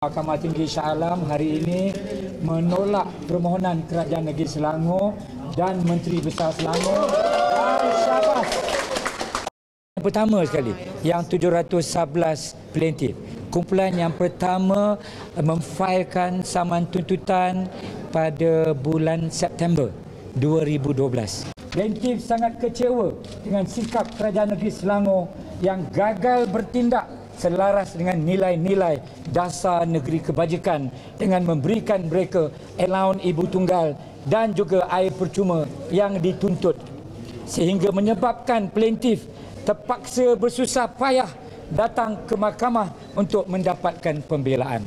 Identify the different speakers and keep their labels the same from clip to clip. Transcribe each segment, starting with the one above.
Speaker 1: Mahkamah Tinggi Shah Alam hari ini menolak permohonan Kerajaan Negeri Selangor dan Menteri Besar Selangor. Yang pertama sekali, yang 711 plaintiff. Kumpulan yang pertama memfailkan saman tuntutan pada bulan September 2012. Plaintiff sangat kecewa dengan sikap Kerajaan Negeri Selangor yang gagal bertindak selaras dengan nilai-nilai dasar negeri kebajikan dengan memberikan mereka allowance ibu tunggal dan juga air percuma yang dituntut sehingga menyebabkan plaintiff terpaksa bersusah payah datang ke mahkamah untuk mendapatkan pembelaan.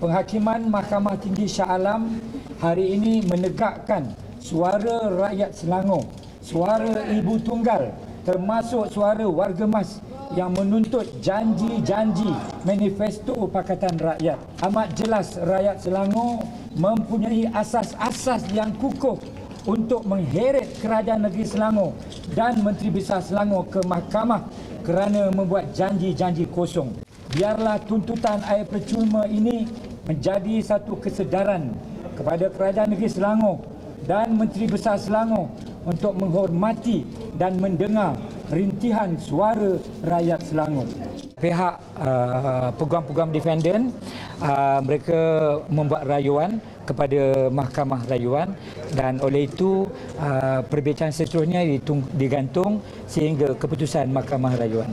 Speaker 1: Penghakiman Mahkamah Tinggi Shah Alam hari ini menegakkan suara rakyat Selangor, suara ibu tunggal termasuk suara warga mas yang menuntut janji-janji manifesto Pakatan Rakyat. Amat jelas rakyat Selangor mempunyai asas-asas yang kukuh untuk mengheret kerajaan negeri Selangor dan Menteri Besar Selangor ke mahkamah kerana membuat janji-janji kosong. Biarlah tuntutan air percuma ini menjadi satu kesedaran kepada kerajaan negeri Selangor dan Menteri Besar Selangor untuk menghormati dan mendengar rintihan suara rakyat Selangor. Pihak uh, peguam-peguam defendant uh, mereka membuat rayuan kepada mahkamah rayuan dan oleh itu uh, perbincangan seterusnya digantung sehingga keputusan mahkamah rayuan.